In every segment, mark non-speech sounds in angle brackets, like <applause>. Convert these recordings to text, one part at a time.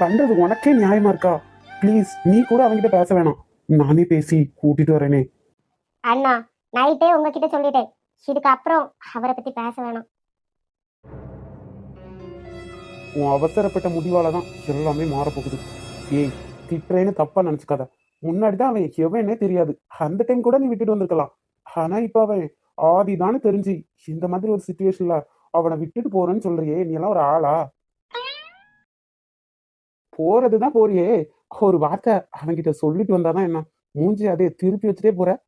பண்றது உனக்கே நியாயமா இருக்கா? ப்ளீஸ் நீ கூட அவன்கிட்ட பேச வேணாம். நானே பேசி கூட்டிட்டு வரேனே. அண்ணா நைட்டே உங்ககிட்ட சொல்லிட்டேன். இதுக்கு அப்புறம் அவரை பத்தி பேச வேணாம். உன் அவசரப்பட்ட முடிவால தான் எல்லாமே மாறப்போகுது. ஏய் திட்டுறேன்னு தப்பா நினைச்சுக்காத. முன்னாடி தான் அவன் எவனே தெரியாது. அந்த டைம் கூட நீ விட்டுட்டு வந்திருக்கலாம். ஆனா இப்ப அவன் ஆதிதான்னு தெரிஞ்சு இந்த மாதிரி ஒரு சுச்சுவேஷன்ல அவனை விட்டுட்டு போறேன்னு சொல்றியே நீ எல்லாம் ஒரு ஆளா? போறதுதான் போறியே. ஒரு வார்த்தை அவன்கிட்ட சொல்லிட்டு வந்தாதான் என்ன? மூஞ்சி அதே திருப்பி வச்சுட்டே போற.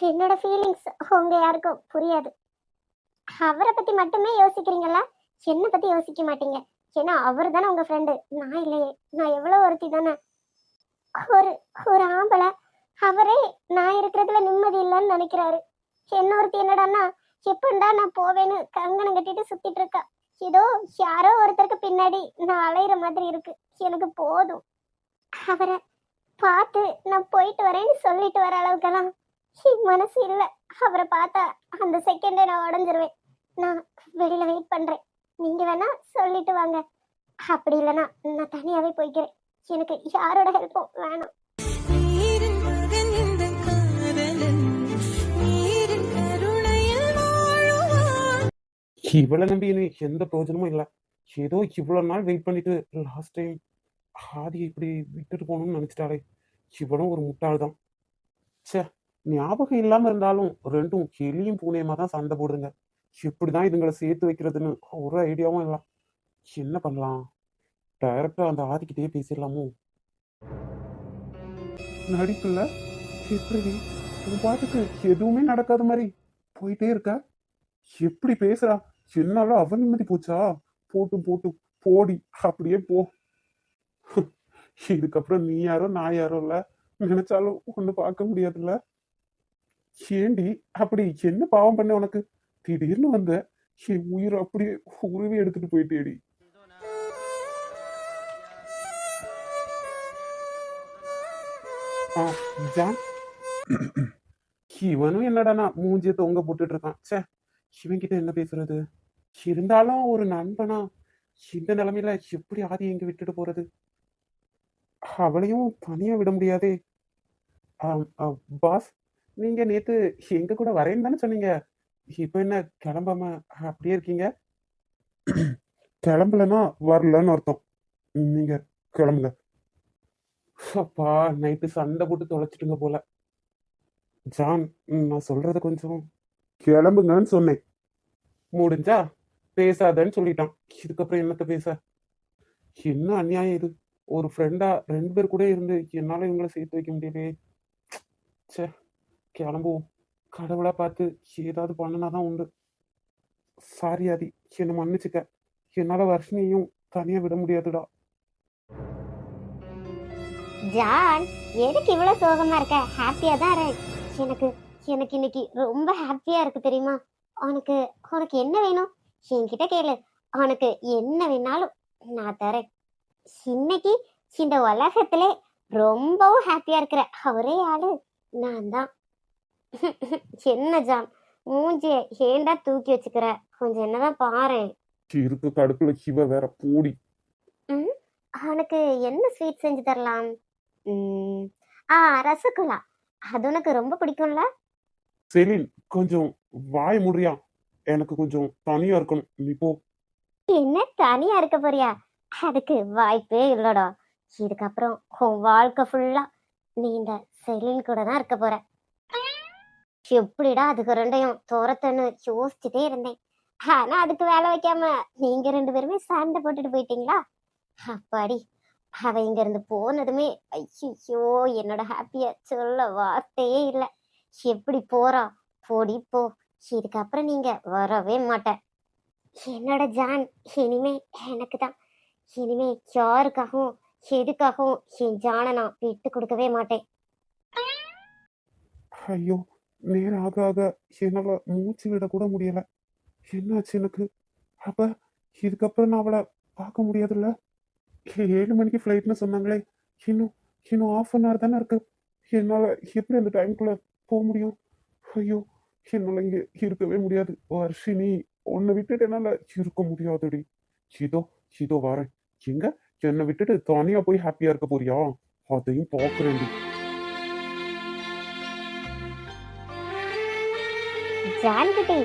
என்னோட ஃபீலிங்ஸ் உங்க யாருக்கும் புரியாது. அவரை பத்தி மட்டுமே யோசிக்கிறீங்களா? என்ன பத்தி யோசிக்க மாட்டீங்க. ஏன்னா அவர் தானே உங்க ஃப்ரெண்டு நான் இல்லையே. நான் எவ்வளவு ஒருத்தி தானே. ஒரு ஒரு ஆம்பளை. அவரே நான் இருக்கிறதுல நிம்மதி இல்லைன்னு நினைக்கிறாரு. என்ன ஒருத்தி என்னடான்னா எப்பண்டா நான் போவேன்னு கங்கணம் கட்டிட்டு சுத்திட்டு இருக்கா. ஏதோ யாரோ ஒருத்தருக்கு பின்னாடி நான் அலையிற மாதிரி இருக்கு. எனக்கு போதும். அவரை பார்த்து நான் போயிட்டு வரேன்னு சொல்லிட்டு வர அளவுக்கெல்லாம் மனசு இல்லை. அவரை பார்த்தா அந்த செகண்டே நான் உடஞ்சிருவேன். நான் வெளியில வெயிட் பண்றேன். நீங்க வேணா சொல்லிட்டு வாங்க. அப்படி இல்லைன்னா நான் தனியாவே போய்க்கிறேன். எனக்கு யாரோட ஹெல்ப்பும் வேணும். இவளை நம்பி எனக்கு எந்த பிரயோஜனமும் இல்லை. ஏதோ இவ்வளவு நாள் வெயிட் பண்ணிட்டு லாஸ்ட் டைம் ஆதியை இப்படி விட்டுட்டு போகணும்னு நினைச்சிட்டாளே. இவனும் ஒரு முட்டாள் தான் ச்சே ஞாபகம் இல்லாம இருந்தாலும் ரெண்டும் எலியும் பூனையமா தான் சண்டை போடுதுங்க. இப்படிதான் இதுங்களை சேர்த்து வைக்கிறதுன்னு ஒரு ஐடியாவும் இல்லை. என்ன பண்ணலாம்? டைரக்டா அந்த ஆதிக்கிட்டே பேசிடலாமோ? நடிப்புல எப்படி உன் பாட்டுக்கு எதுவுமே நடக்காத மாதிரி போயிட்டே இருக்க? எப்படி பேசுறா. என்னால அவன் நிம்மதி போச்சா? போட்டு போட்டு போடி. அப்படியே போ. இதுக்கப்புறம் நீ யாரோ நான் யாரோ இல்ல. நினைச்சாலும் ஒண்ணு பார்க்க முடியாதுல்ல. ஏண்டி அப்படி என்ன பாவம் பண்ண உனக்கு? திடீர்னு வந்த என் உயிர் அப்படியே உருவி எடுத்துட்டு போயிட்டேடி. <clears throat> இவனும் என்னடானா மூஞ்சிய தொங்க போட்டுட்டு இருக்கான். ச்சே இவன்கிட்ட என்ன பேசுறது? இருந்தாலும் ஒரு நண்பனா இந்த நிலைமையில எப்படி ஆதி எங்க விட்டுட்டு போறது? அவளையும் தனியா விட முடியாதே. ஆ, பாஸ் நீங்க நேத்து எங்க கூட வரேன்னு தானே சொன்னீங்க. இப்ப என்ன கிளம்பாம அப்படியே இருக்கீங்க? கிளம்பலன்னா வரலன்னு அர்த்தம். நீங்க கிளம்புங்க. அப்பா நைட்டு சண்டை போட்டு தொலைச்சிட்டுங்க போல. ஜான் நான் சொல்றது கொஞ்சம் கிளம்புங்கன்னு சொன்னேன். முடிஞ்சா? பேசாதன்னு சொல்லிட்டான். இதுக்கப்புறம் என்னத்த பேச. என்ன அநியாயம் இது? ஒரு ஃப்ரெண்டா ரெண்டு பேர் கூட இருந்து என்னால இவங்களை சேர்த்து வைக்க முடியலையே. ச்சே கிளம்புவோம். கடவுளா பார்த்து ஏதாவது பண்ணுனாதான் உண்டு. சாரி ஆதி. என்னை மன்னிச்சுக்க. என்னால வர்ஷினியும் தனியா விட முடியாதுடா. ஜான் எதுக்கு இவ்வளவு சோகமா இருக்க? ஹாப்பியா தான் எனக்கு எனக்கு இன்னைக்கு ரொம்ப ஹாப்பியா இருக்கு தெரியுமா? உனக்கு உனக்கு என்ன வேணும்? என்கிட்ட கேளு. உனக்கு என்ன வேணாலும் நான் தரேன். இன்னைக்கு இந்த உலகத்திலே ரொம்பவும் ஹாப்பியா இருக்கிற ஒரே ஆளு நான் தான். என்ன ஜான் மூஞ்சிய ஏண்டா தூக்கி வச்சுக்கிற? கொஞ்சம் என்னதான் பாரேன் இருக்கு கடுப்புல இவ வேற பூடி. உனக்கு என்ன ஸ்வீட் செஞ்சு தரலாம்? ஆ ரசகுல்லா. அது உனக்கு ரொம்ப பிடிக்கும்ல? செலின் கொஞ்சம் வாய் முடியா எனக்கு கொஞ்சம் தனியா இருக்கணும். நீ போ. என்ன தனியா இருக்க போறியா? அதுக்கு வாய்ப்பே இல்லடா. இதுக்கப்புறம் உன் வாழ்க்கை ஃபுல்லா நீ இந்த செலின் கூட தான் இருக்க போற. எப்படிடா அதுக்கு ரெண்டையும் துரத்தன்னு யோசிச்சுட்டே இருந்தேன். ஆனா அதுக்கு வேலை வைக்காம நீங்க ரெண்டு பேருமே சண்டை போட்டுட்டு போயிட்டீங்களா? அப்பாடி அவ இங்க இருந்து போனதுமே ஐயோ என்னோட ஹாப்பிய சொல்ல வார்த்தையே இல்ல. எப்படி போறா? போடி போ. இதுக்கப்புறம் நீங்க வரவே மாட்டேன். என்னோட ஜான் இனிமே எனக்கு தான் இனிமே யாருக்காகவும் எதுக்காகவும் என் ஜானை நான் விட்டு கொடுக்கவே மாட்டேன். ஐயோ நேரம் ஆக ஆக என்னால மூச்சு விட கூட முடியல. என்னாச்சு எனக்கு? அப்ப இதுக்கப்புறம் நான் அவளை பார்க்க முடியாதுல்ல? ஏழு மணிக்கு ஃப்ளைட்னு சொன்னாங்களே. இன்னும் இன்னும் ஆஃப் அன் ஹவர் தானே இருக்கு. என்னால எப்படி அந்த டைம்குள்ள போக முடியும்? ஐயோ என்னால இங்க இருக்கவே முடியாது. வர்ஷினி உன்னை விட்டுட்டு என்னால இருக்க முடியாதுடி. இதோ இதோ வரேன் எங்க? என்னை விட்டுட்டு தனியா போய் ஹாப்பியா இருக்க போறியா? அதையும் பாக்குறேன் ஜான்குட்டி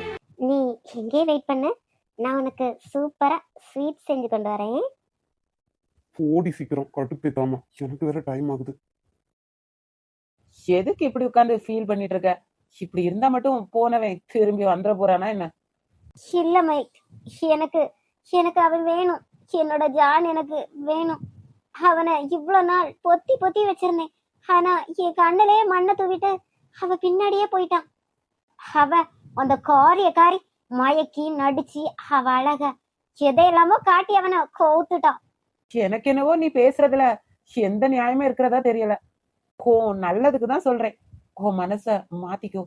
நீ எங்கே வெயிட் பண்ணு? நான் உனக்கு சூப்பரா ஸ்வீட் செஞ்சு கொண்டு வரேன். போடி சீக்கிரம் கடுப்பேத்தாம எனக்கு வேற டைம் ஆகுது. எதுக்கு இப்படி உட்கார்ந்து ஃபீல் பண்ணிட்டு இருக்க? இப்படி இருந்தா மட்டும் போனவன் திரும்பி வந்துட போறானா என்ன? இல்ல மைக் எனக்கு எனக்கு அவன் வேணும். என்னோட ஜான் எனக்கு வேணும். அவனை இவ்வளோ நாள் பொத்தி பொத்தி வச்சிருந்தேன். ஆனா என் கண்ணிலே மண்ணை தூவிட்டு அவ பின்னாடியே போயிட்டான். அவ அந்த காரிய காரி மயக்கி நடிச்சு அவ அழக எதையெல்லாமோ காட்டி அவனை கோத்துட்டான் எனக்கு என்னவோ நீ பேசுறதுல எந்த நியாயமே இருக்கிறதா தெரியல. ஓ நல்லதுக்கு தான் சொல்றேன். ஓ மனச மாத்திக்கோ.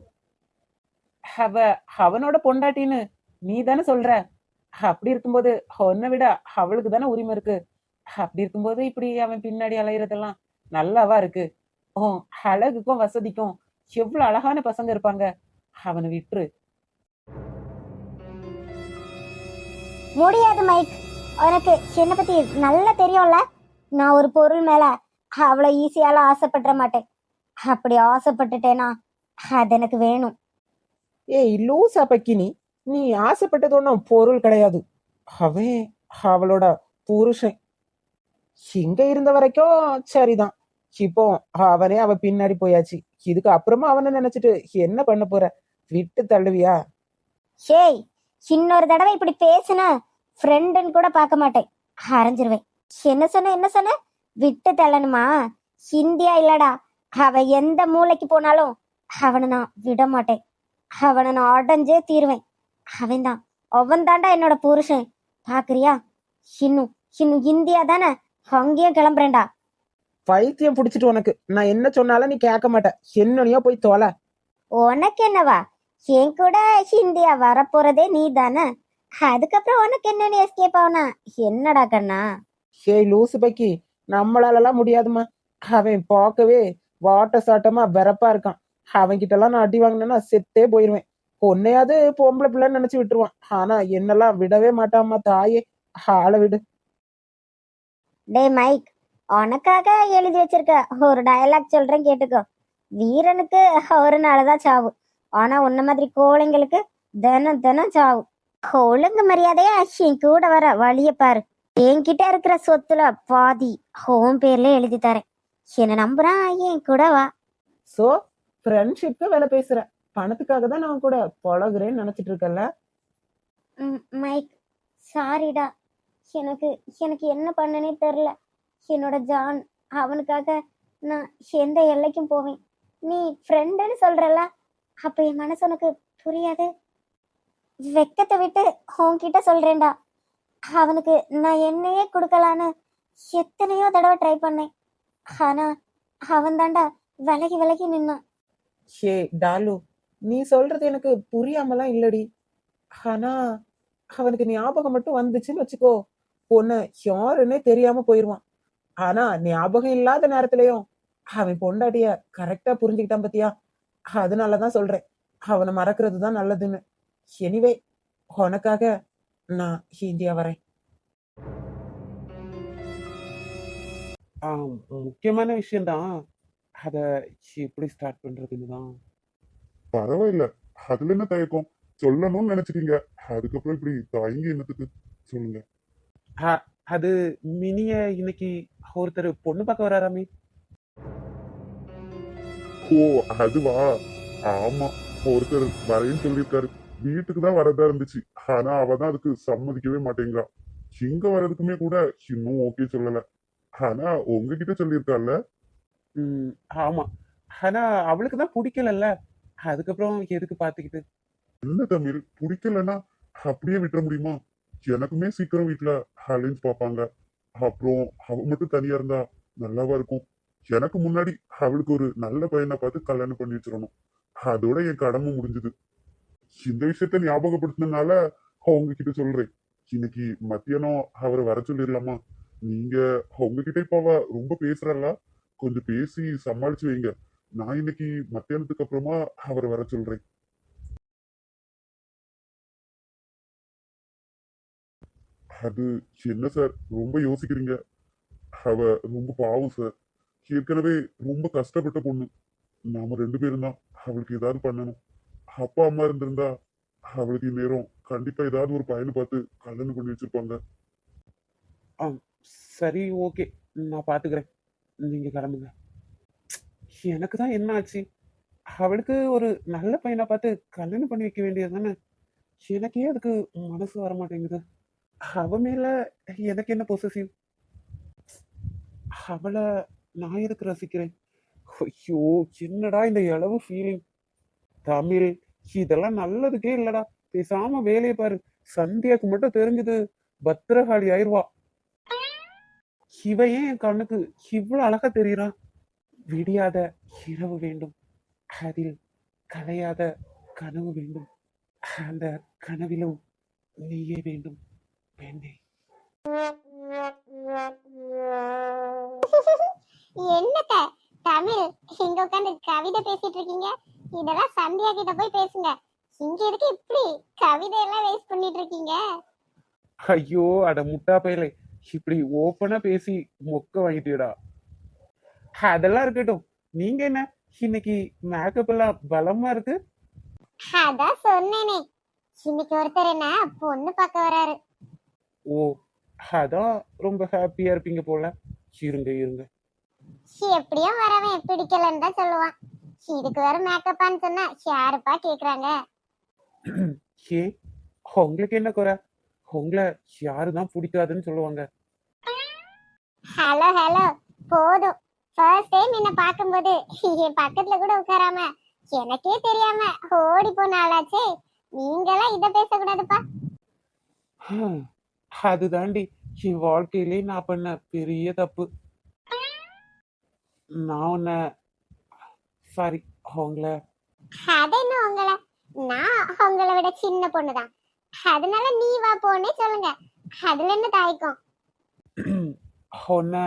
அவ அவனோட பொண்டாட்டின்னு நீ தானே சொல்ற? அப்படி இருக்கும்போது உன்னை விட அவளுக்கு தானே உரிமை இருக்கு? அப்படி இருக்கும்போது இப்படி அவன் பின்னாடி அலையிறதெல்லாம் நல்லாவா இருக்கு? ஓ அழகுக்கும் வசதிக்கும் எவ்வளவு அழகான பசங்க இருப்பாங்க. அவனை விட்டுரு. முடியாது மைக். உனக்கு என்னை பத்தி நல்லா தெரியும்ல? நான் ஒரு பொருள் மேல அவ்வளவு ஈஸியால ஆசைப்பட மாட்டேன். அப்படி ஆசைப்பட்டுட்டேனா? அது எனக்கு வேணும். ஏய் லூசா பக்கினி. நீ ஆசைப்பட்டது ஒன்றும் பொருள் கிடையாது. அவன் அவளோட புருஷன். இங்க இருந்த வரைக்கும் சரிதான். இப்போ அவனே அவ பின்னாடி போயாச்சு. இதுக்கு அப்புறமா அவனை நினைச்சிட்டு என்ன பண்ண போற? விட்டு தள்ளுவியா? ஷேய் இன்னொரு தடவை இப்படி பேசுன ஃப்ரெண்டுன்னு கூட பார்க்க மாட்டேன். அரைஞ்சிருவேன். என்ன சொன்ன என்ன சொன்ன? விட்டு தள்ளணுமா? ஹிந்தியா இல்லடா. அவ எந்த மூளைக்கு போனாலும் அவனை நான் விட மாட்டேன். அவனை நான் அடைஞ்சே தீருவேன். அவன்தான் அவன் தாண்டா என்னோட புருஷன். பாக்குறியா? இன்னும் இன்னும் இந்தியா தானே? அங்கேயும் கிளம்புறேன்டா. பைத்தியம் பிடிச்சிட்டு உனக்கு. நான் என்ன சொன்னாலும் நீ கேட்க மாட்ட. என்னனையோ போய் தொலை. உனக்கு என்னவா? என் கூட ஹிந்தியா வரப்போறதே நீ தானே? அதுக்கப்புறம் உனக்கு என்னன்னு எஸ்கேப் ஆகுனா என்னடா கண்ணா? ஏய் லூசு பக்கி. நம்மளாலலாம் முடியாதுமா அவன் பார்க்கவே வாட்ட சாட்டமா வெறப்பா இருக்கான். அவன் கிட்ட எல்லாம் நான் அடி வாங்கினேன்னா செத்தே போயிருவேன். பொண்ணையாவது பொம்பளை பிள்ளைன்னு நினைச்சு விட்டுருவான். ஆனா என்னெல்லாம் விடவே மாட்டாமா தாயே. ஆளை விடு. டேய் மைக் உனக்காக எழுதி வச்சிருக்க ஒரு டயலாக் சொல்றேன் கேட்டுக்கோ. வீரனுக்கு ஒரு நாள்தான் சாவு. ஆனா உன்ன மாதிரி கோழைங்களுக்கு தினம் தினம் சாவு. ஒழுங்கு மரியாதையா என் கூட வர வழிய பாரு. என்கிட்ட இருக்கிற சொத்துல பாதி ஹோம் பேர்ல எழுதி தரேன். என்ன நம்புறான் என் கூட வா. சோ ஃப்ரெண்ட்ஷிப்க்கு வேலை பேசுற. பணத்துக்காக தான் நான் கூட பழகுறேன்னு நினைச்சிட்டு இருக்கல மைக் சாரிடா. எனக்கு எனக்கு என்ன பண்ணனே தெரில என்னோட ஜான் அவனுக்காக நான் எந்த எல்லைக்கும் போவேன். நீ ஃப்ரெண்டுன்னு சொல்றல அப்ப என் மனசு உனக்கு புரியாது? வெக்கத்தை விட்டு உன்கிட்ட சொல்றேன்டா. அவனுக்கு நான் என்னையே கொடுக்கலான்னு எத்தனையோ தடவை ட்ரை பண்ணேன். ஆனா அவன் தாண்டா விலகி விலகி நின்னான். ஹே டாலு நீ சொல்றது எனக்கு புரியாமலாம் இல்லடி. ஆனா அவனுக்கு ஞாபகம் மட்டும் வந்துச்சுன்னு வச்சுக்கோ. பொண்ணு யாருன்னே தெரியாம போயிருவான். ஆனா ஞாபகம் இல்லாத நேரத்துலயும் அவன் பொண்டாட்டிய கரெக்டா புரிஞ்சுக்கிட்டான் பத்தியா? அதனாலதான் சொல்றேன். அவனை மறக்கிறது தான் நல்லதுன்னு. எனிவே உனக்காக நான் இந்தியா வரேன். ஆ, முக்கியமான விஷயம்தான். அதை எப்படி ஸ்டார்ட் பண்றதுன்னு தான் பரவாயில்ல. அதுல என்ன தயக்கம்? சொல்லணும்னு நினைச்சிட்டீங்க. அதுக்கப்புறம் இப்படி தயங்கி என்னத்துக்கு? சொல்லுங்க. அது மினிய இன்னைக்கு ஒருத்தர் பொண்ணு பார்க்க வராராமே ஓ அதுவா? ஆமா. ஒருத்தர் வரேன்னு சொல்லியிருக்காரு. வீட்டுக்கு தான் வரதா இருந்துச்சு. ஆனா அவ தான் அதுக்கு சம்மதிக்கவே மாட்டேங்கிறா. இங்க வர்றதுக்குமே கூட இன்னும் ஓகே சொல்லல. ஆனா உங்ககிட்ட சொல்லியிருக்கால ம், ஆமா. ஆனா அவளுக்கு தான் பிடிக்கலல்ல. அதுக்கப்புறம் எதுக்கு பார்த்துக்கிட்டு? என்ன தமிழ் பிடிக்கலன்னா அப்படியே விட்டுற முடியுமா? எனக்குமே சீக்கிரம் வீட்டுல அலைன்ஸ் பார்ப்பாங்க. அப்புறம் அவ மட்டும் தனியா இருந்தா நல்லாவா இருக்கும். எனக்கு முன்னாடி அவளுக்கு ஒரு நல்ல பையனை பார்த்து கல்யாணம் பண்ணி வச்சிடணும். அதோட என் கடமை முடிஞ்சது. இந்த விஷயத்த ஞாபகப்படுத்தினால உங்ககிட்ட சொல்றேன். இன்னைக்கு மத்தியானம் அவரை வர சொல்லிடலாமா? நீங்க உங்ககிட்ட இப்ப அவ ரொம்ப பேசுறல்ல கொஞ்சம் பேசி சமாளிச்சு வைங்க. நான் இன்னைக்கு மத்தியானத்துக்கு அப்புறமா அவரை வர சொல்றேன். அது என்ன சார்? ரொம்ப யோசிக்கிறீங்க. அவ ரொம்ப பாவம் சார். ஏற்கனவே ரொம்ப கஷ்டப்பட்ட பொண்ணு. நாம ரெண்டு பேரும் தான். அவளுக்கு ஏதாவது பண்ணணும். அப்பா அம்மா இருந்திருந்தா அவளுக்கு இந்நேரம் கண்டிப்பா ஏதாவது ஒரு பையனை பார்த்து கல்யாணம் பண்ணி வச்சிருப்பாங்க. சரி ஓகே. நான் பார்த்துக்கிறேன் நீங்கள் கிளம்புங்க. எனக்கு தான் என்ன ஆச்சு? அவளுக்கு ஒரு நல்ல பையனை பார்த்து கல்யாணம் பண்ணி வைக்க வேண்டியது தானே? எனக்கே அதுக்கு மனசு வர மாட்டேங்குது. அவ மேல எனக்கு என்ன பொசசிவ் அவளை நான் எதுக்கு ரசிக்கிறேன்? ஐயோ என்னடா இந்த இளவு ஃபீலிங் தமிழ் இதெல்லாம் நல்லதுக்கே இல்லடா. பேசாம வேலையை பாரு. சந்தியாக்கு மட்டும் தெரிஞ்சது. பத்திரகாளி ஆயிருவா. இவ ஏன் என் கண்ணுக்கு இவ்வளவு அழகா தெரியறான் விடியாத இரவு வேண்டும். அதில் கலையாத கனவு வேண்டும். அந்த கனவிலும் நீயே வேண்டும் பெண்ணே. என்னத்த? தமிழ் இங்க உட்காந்து கவிதை பேசிட்டு இருக்கீங்க? இதெல்லாம் சந்தியா கிட்ட போய் பேசுங்க. இங்க எதுக்கு இப்படி கவிதை எல்லாம் வேஸ்ட் பண்ணிட்டு இருக்கீங்க? ஐயோ அட முட்டா பயலே இப்படி ஓப்பனா பேசி மொக்க வாங்கிட்டியடா. அதெல்லாம் இருக்கட்டும். நீங்க என்ன? இன்னைக்கு மேக்கப் எல்லாம் பலமா இருக்கு? அதான் சொன்னேனே. இன்னைக்கு ஒருத்தர் என்ன பொண்ணு பார்க்க வராரு. ஓ அதான் ரொம்ப ஹாப்பியா இருப்பீங்க போல. இருங்க இருங்க. எப்படியும் வரவன். பிடிக்கலன்னு தான் சொல்லுவான். இதுக்கு வேற மேக்கப்பான்னு சொன்னா யாருப்பா கேக்குறாங்க? ஏ உங்களுக்கு என்ன குறை? உங்களை யாருதான் பிடிக்காதுன்னு சொல்லுவாங்க. ஹலோ ஹலோ போதும். ஃபர்ஸ்ட் டைம் என்ன பார்க்கும்போது என் பக்கத்துல கூட உட்காராம எனக்கே தெரியாம ஓடி போன ஆளாச்சே. நீங்கெல்லாம் இத பேசக்கூடாதுப்பா. அதுதாண்டி என் வாழ்க்கையிலே நான் பண்ண பெரிய தப்பு. நான் உன்னை சாரி உங்களை. அது என்ன உங்களை? நான் உங்களை விட சின்ன பொண்ணுதான். அதனால நீ வா போனே சொல்லுங்க. அதுல என்ன தாய்க்கும். <clears throat> உன்னை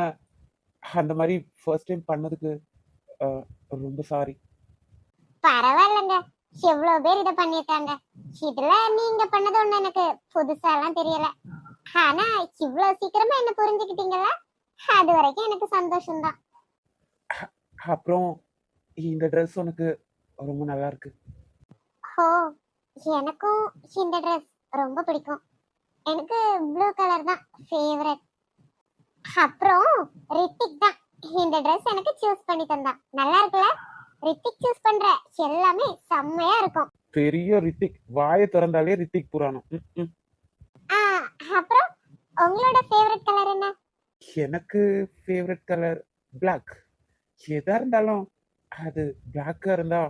அந்த மாதிரி ஃபர்ஸ்ட் டைம் பண்ணதுக்கு ரொம்ப சாரி பரவாயில்லைங்க. எவ்வளவு பேர் இத பண்ணிருக்காங்க இதுல நீங்க பண்ணது ஒண்ணு எனக்கு புதுசா எல்லாம் தெரியல. ஆனா இவ்வளவு சீக்கிரமா என்ன புரிஞ்சுக்கிட்டீங்களா அது வரைக்கும் எனக்கு சந்தோஷம்தான். அப்புறம் இந்த ட்ரெஸ் உனக்கு ரொம்ப நல்லா இருக்கு. ஓ எனக்கும் இந்த ட்ரெஸ் ரொம்ப பிடிக்கும். எனக்கு ப்ளூ கலர் தான் ஃபேவரட் அப்புறம் ரித்திக் தான். இந்த ட்ரெஸ் எனக்கு சூஸ் பண்ணி தந்தான் நல்லா இருக்குல்ல? ரித்திக் சூஸ் பண்ற. எல்லாமே செம்மையா இருக்கும். பெரிய ரித்திக். வாயை திறந்தாலே ரித்திக் புராணம். அப்புறம் உங்களோட ஃபேவரட் கலர் என்ன? எனக்கு ஃபேவரட் கலர் Black. எதா இருந்தாலும் அது பிளாக்கா இருந்தா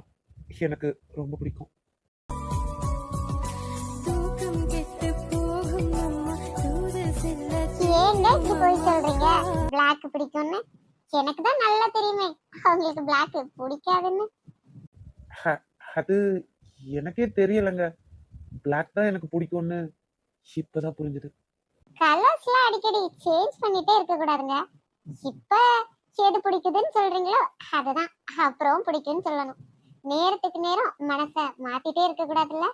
எனக்கு ரொம்ப பிடிக்கும். ஏங்க இப்படி போய் சொல்றீங்க? Black பிடிக்கும்னு? எனக்கு தான் நல்லா தெரியுமே. உங்களுக்கு Black பிடிக்காதுன்னு. அது எனக்கே தெரியலங்க. Black தான் எனக்கு பிடிக்கும்னு. இப்பதான் புரிஞ்சுது. கலர்ஸ்லாம் அடிக்கடி சேஞ்ச் பண்ணிட்டே இருக்க கூடாதுங்க. இப்ப எது பிடிக்குதுன்னு சொல்றீங்களோ அதுதான். அப்புறம் பிடிக்கும்னு சொல்லணும். நேரத்துக்கு நேரம் மனச மாத்திட்டே இருக்க கூடாதுல்ல?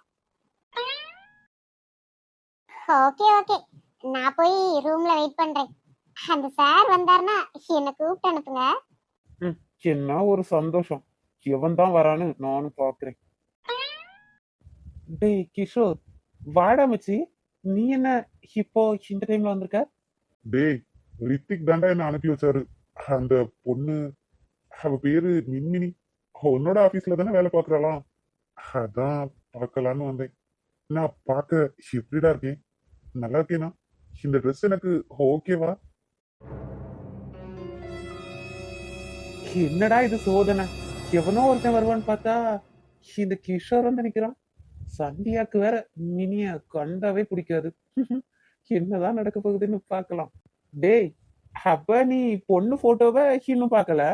Okay okay. நான் போய் ரூம்ல வெயிட் பண்றேன். அந்த சார் வந்தாருன்னா என்ன கூப்பிட்டு அனுப்புங்க. என்ன ஒரு சந்தோஷம். எவன் தான் வரான்னு நானும் பாக்குறேன். டேய் கிஷோர் வாடா மச்சி. நீ என்ன இப்போ இந்த டைம்ல வந்திருக்க? டேய் ரித்திக் தாண்டா என்ன அனுப்பி வச்சாரு. அந்த பொண்ணு அவ பேரு மின்மினி. உன்னோட ஆபீஸ்ல தானே வேலை பாக்குறாளாம் அதான் பார்க்கலான்னு வந்தேன். நான் பார்க்க எப்படிடா இருக்கேன்? நல்லா இருக்கேனா? இந்த ட்ரெஸ் எனக்கு ஓகேவா என்னடா இது சோதனை எவனோ ஒருத்தன் வருவான்னு பார்த்தா இந்த கிஷோர் வந்து நிக்கிறான் சந்தியாக்கு வேற மினிய கண்டாவே பிடிக்காது என்னதான் நடக்க போகுதுன்னு பார்க்கலாம் டேய் அப்ப நீ பொண்ணு போட்டோவை இன்னும் பார்க்கல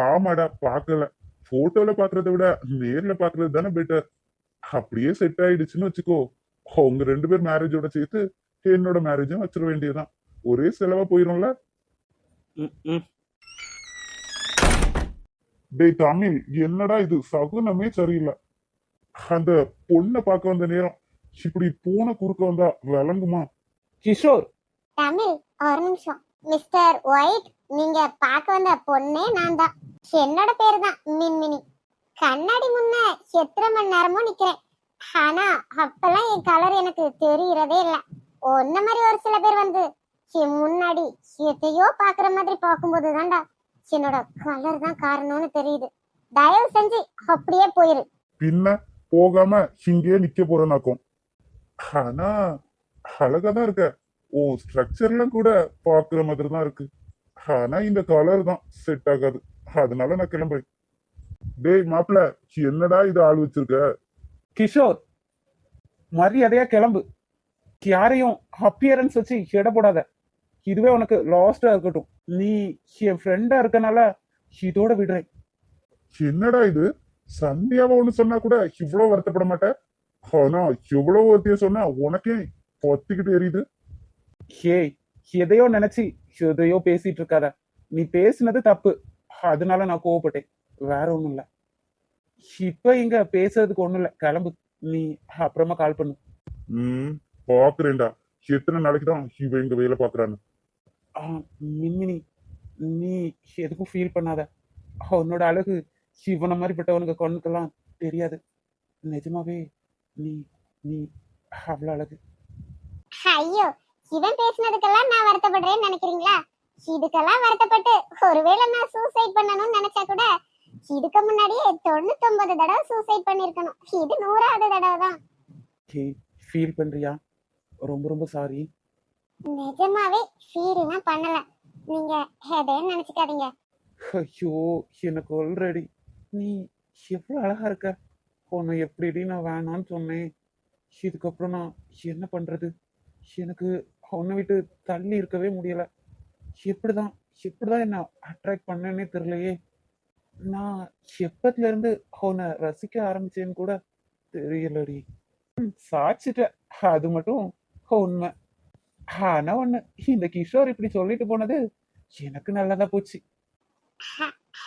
ஆமாடா பார்க்கல போட்டோல பாக்குறத விட நேர்ல பாக்குறது தானே பெட்டர் அப்படியே செட் ஆயிடுச்சுன்னு வச்சுக்கோ உங்க ரெண்டு பேர் மேரேஜோட சேர்த்து என்னோட மேரேஜும் வச்சிட வேண்டியதுதான். ஒரே செலவா போயிரும்ல. டேய் தமிழ் என்னடா இது? சகுனமே சரியில்லை. அந்த பொண்ணை பார்க்க வந்த நேரம் இப்படி பூனை குறுக்க வந்தா விளங்குமா? கிஷோர். தமிழ் ஒரு நிமிஷம். மிஸ்டர் ஒயிட் நீங்க பார்க்க வந்த பொண்ணே நான் தான். என்னோட பேரு தான் மின்மினி. கண்ணாடி முன்ன எத்தனை மணி நேரமும் நிக்கிறேன். ஆனா அப்பெல்லாம் என் கலர் எனக்கு தெரியறதே இல்ல. ஒன்ன மாதிரி ஒரு சில பேர் வந்து முன்னாடி எதையோ பாக்குற மாதிரி பார்க்கும்போது தான்டா என்னோட கலர் தான் காரணம்னு தெரியுது. தயவு செஞ்சு அப்படியே போயிரு. பின்ன போகாம இங்கேயே நிக்க போறேனாக்கும் ஆனா அழகா தான் இருக்க. ஓ ஸ்ட்ரக்சர்லாம் கூட பாக்குற மாதிரி தான் இருக்கு. ஆனா இந்த கலர் தான் செட் ஆகாது. அதனால நான் கிளம்புறேன். டேய் மாப்பிள என்னடா இது ஆள் வச்சிருக்க? கிஷோர் மரியாதையா கிளம்பு. யாரையும் அப்பியரன்ஸ் வச்சு எடை போடாத இதுவே உனக்கு லாஸ்டா இருக்கட்டும். நீ என் ஃப்ரெண்டா இருக்கனால இதோட விடுறேன். என்னடா இது? சந்தியாவை ஒண்ணு சொன்னா கூட இவ்வளவு வருத்தப்பட மாட்டேன் ஆனா எவ்வளவு ஒருத்தைய சொன்னா உனக்கே பொத்திக்கிட்டு எரியுது. ஹேய் எதையோ நினைச்சு எதையோ பேசிட்டு இருக்காத. நீ பேசினது தப்பு. அதனால நான் கோவப்பட்டேன். வேற ஒண்ணும் இல்ல. இப்ப இங்க பேசுறதுக்கு ஒண்ணும் இல்ல. கிளம்பு. நீ அப்புறமா கால் பண்ணு. பாக்குறேன்டா. எத்தனை நாளைக்கு தான் இவ இங்க வேலை பாக்குறான்னு ஆ, மின்மினி நீ எதுக்கும் ஃபீல் பண்ணாத. உன்னோட அழகு இவனை மாதிரிப்பட்டவனுக்கு கண்ணுக்கெல்லாம் தெரியாது. நிஜமாவே நீ நீ அவ்வளோ அழகு. ஐயோ இவன் பேசினதுக்கெல்லாம் நான் வருத்தப்படுறேன்னு நினைக்கிறீங்களா? இதுக்கெல்லாம் வருத்தப்பட்டு ஒருவேளை நான் சூசைட் பண்ணணும்னு நினைச்சா கூட இதுக்கு முன்னாடியே தொண்ணூத்தொன்பது தடவை சூசைட் பண்ணிருக்கணும் இது நூறாவது தடவை தான். ஹே ஃபீல் பண்றியா? ரொம்ப ரொம்ப சாரி நிஜமாவே ஃபீல்லாம் பண்ணல. நீங்க எதையும் நினைச்சுக்காதீங்க. ஐயோ எனக்கு ஆல்ரெடி நீ எவ்வளோ அழகா இருக்க. உன்னை எப்படி நான் வேணான்னு சொன்னேன். இதுக்கப்புறம் நான் என்ன பண்றது? எனக்கு உன்னை விட்டு தள்ளி இருக்கவே முடியல. எப்படிதான் எப்படிதான் என்ன அட்ராக்ட் பண்ணேன்னே தெரியலையே. நான் எப்பத்துல இருந்து உன்னை ரசிக்க ஆரம்பிச்சேன்னு கூட தெரியலடி. சாச்சிட்ட அது மட்டும் உண்மை. ஆனா ஒண்ணு இந்த கிஷோர் இப்படி சொல்லிட்டு போனது எனக்கு நல்லதா போச்சு.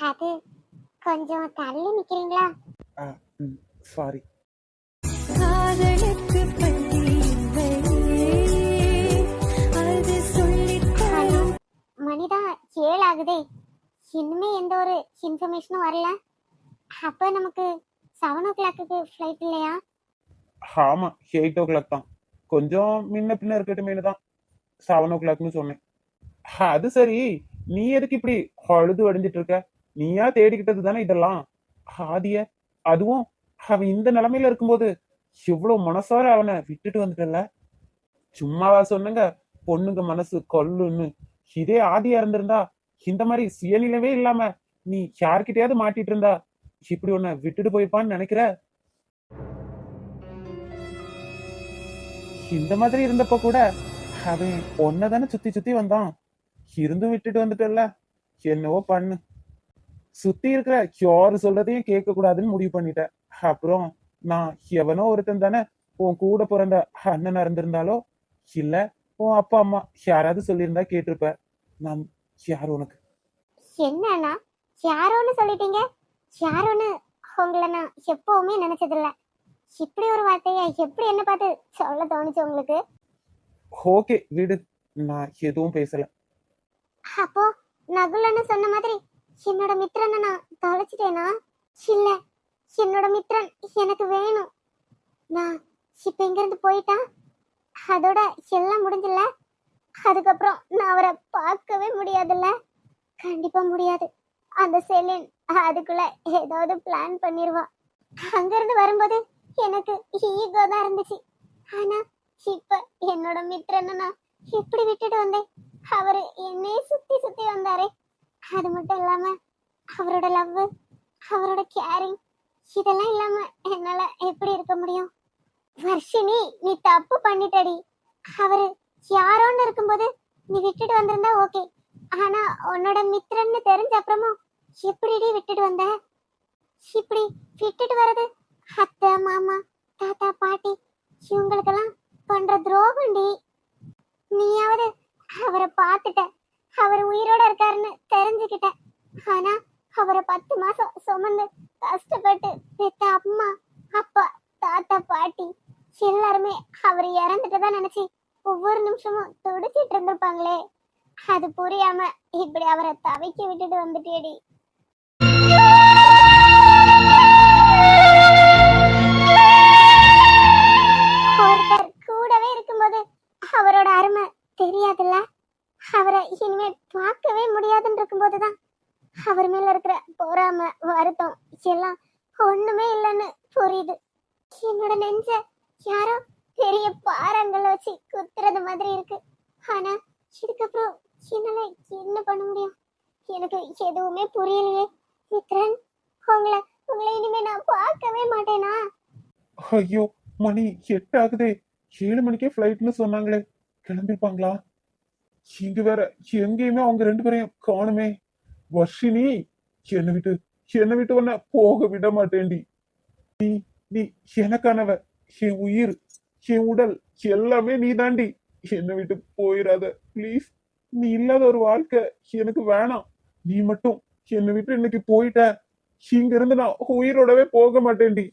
அது கொஞ்சம் தள்ளி நிக்கிறீங்களா? சாரி காதலுக்கு மணிதா ஏழு ஆகுதே இன்னுமே எந்த ஒரு இன்ஃபர்மேஷனும் வரல. அப்ப நமக்கு செவன் ஓ கிளாக்கு ஃப்ளைட் இல்லையா? ஆமா எயிட் ஓ கிளாக் தான். கொஞ்சம் முன்ன பின்ன இருக்கட்டுமேனு தான். செவன் ஓ கிளாக்னு சொன்னேன். அது சரி. நீ எதுக்கு இப்படி அழுது அடைஞ்சிட்டு இருக்க? நீயா தேடிக்கிட்டது தானே இதெல்லாம்? ஆதிய அதுவும் அவன் இந்த நிலைமையில இருக்கும்போது இவ்வளவு மனசார அவனை விட்டுட்டு வந்துட்டல சும்மாவா சொன்னங்க பொண்ணுங்க மனசு கொல்லுன்னு. இதே ஆதியா இருந்திருந்தா இந்த மாதிரி சுயநிலவே இல்லாம நீ யார்கிட்டயாவது மாட்டிட்டு இருந்தா இப்படி உன்னை விட்டுட்டு போய்ப்பான்னு நினைக்கிற? இந்த மாதிரி இருந்தப்ப கூட அவன் ஒன்ன தானே சுத்தி சுத்தி வந்தான். இருந்தும் விட்டுட்டு வந்துட்டல என்னவோ பண்ணு. சுத்தி இருக்கிற கியோர் சொல்றதையும் கேட்க கூடாதுன்னு முடிவு பண்ணிட்டேன். அப்புறம் நான் எவனோ ஒருத்தன் தானே உன் கூட பிறந்த அண்ணனா இருந்திருந்தாலோ இல்ல உன் அப்பா அம்மா யாராவது சொல்லியிருந்தா கேட்டிருப்ப. நான் யார் உனக்கு? என்னன்னா யாரோன்னு சொல்லிட்டீங்க? யாரோன்னு உங்களை நான் எப்பவுமே நினைச்சதில்லை. இப்படி ஒரு வார்த்தையை எப்படி என்ன பார்த்து சொல்ல தோணுச்சு உங்களுக்கு? ஓகே விடு. நான் எதுவும் பேசல. அப்போ நகுலன்னு சொன்ன மாதிரி என்னோட மித்திரனை நான் தொலைச்சிட்டேனா? இல்ல என்னோட மித்திரன் எனக்கு வேணும். நான் இப்ப இங்க இருந்து போயிட்டா? அதோட எல்லாம் முடிஞ்சல அதுக்கப்புறம் நான் அவரை பார்க்கவே முடியாதுல்ல? கண்டிப்பா முடியாது. அந்த செலின் அதுக்குள்ள ஏதாவது பிளான் பண்ணிருவா. அங்க இருந்து வரும்போது எனக்கு ஈகோ தான் இருந்துச்சு. ஆனா இப்ப என்னோட மித்திரனை நான் எப்படி விட்டுட்டு வந்தேன்? அவரு என்னையே சுத்தி சுத்தி வந்தாரே. அது மட்டும் இல்லாம அவரோட லவ் அவரோட கேரிங் இதெல்லாம் இல்லாம என்னால எப்படி இருக்க முடியும்? வர்ஷினி நீ தப்பு பண்ணிட்டடி. அவரு யாரோன்னு இருக்கும்போது நீ விட்டுட்டு வந்திருந்தா ஓகே ஆனா உன்னோட மித்திரன்னு தெரிஞ்ச அப்புறமும் எப்படிடி விட்டுட்டு வந்த? இப்படி விட்டுட்டு வர்றது அத்தை மாமா தாத்தா பாட்டி இவங்களுக்கெல்லாம் பண்ற துரோகண்டி நீயாவது அவரை பார்த்துட்ட அவர் உயிரோட இருக்காருன்னு தெரிஞ்சுக்கிட்ட. ஆனா அவரை பத்து மாசம் சுமந்து கஷ்டப்பட்டு பெத்த அம்மா அப்பா தாத்தா பாட்டி எல்லாருமே அவர் இறந்துட்டதா நினைச்சு ஒவ்வொரு நிமிஷமும் துடிச்சிட்டு இருந்திருப்பாங்களே. அது புரியாம இப்படி அவரை தவிக்க விட்டுட்டு வந்துட்டேடி ஒருத்தர் கூடவே இருக்கும்போது அவரோட அருமை தெரியாதுல்ல? அவரை இனிமே பார்க்கவே முடியாதுன்னு இருக்கும்போதுதான் அவர் மேல இருக்கிற பொறாம வருத்தம் எல்லாம் ஒண்ணுமே இல்லைன்னு புரியுது. என்னோட நெஞ்ச யாரோ பெரிய பாறாங்கல்ல வச்சு குத்துறது மாதிரி இருக்கு. ஆனா இதுக்கப்புறம் என்னால என்ன பண்ண முடியும்? எனக்கு எதுவுமே புரியலையே. மித்ரன் உங்களை உங்களை இனிமே நான் பார்க்கவே மாட்டேனா? ஐயோ மணி எட்டு ஆகுதே ஏழு மணிக்கே ஃப்ளைட்னு சொன்னாங்களே. கிளம்பிருப்பாங்களா? இங்க வேற எங்கேயுமே அவங்க ரெண்டு பேரையும் காணுமே. வர்ஷினி என்னை விட்டு என்னை விட்டு உன்ன போக விட மாட்டேன்டி. நீ நீ எனக்கானவ என் உயிர் என் உடல் எல்லாமே நீ தாண்டி என்னை விட்டு போயிடாத ப்ளீஸ் நீ இல்லாத ஒரு வாழ்க்கை எனக்கு வேணாம். நீ மட்டும் என்னை விட்டு இன்னைக்கு போயிட்ட. இங்க இருந்து நான் உயிரோடவே போக மாட்டேன்டி.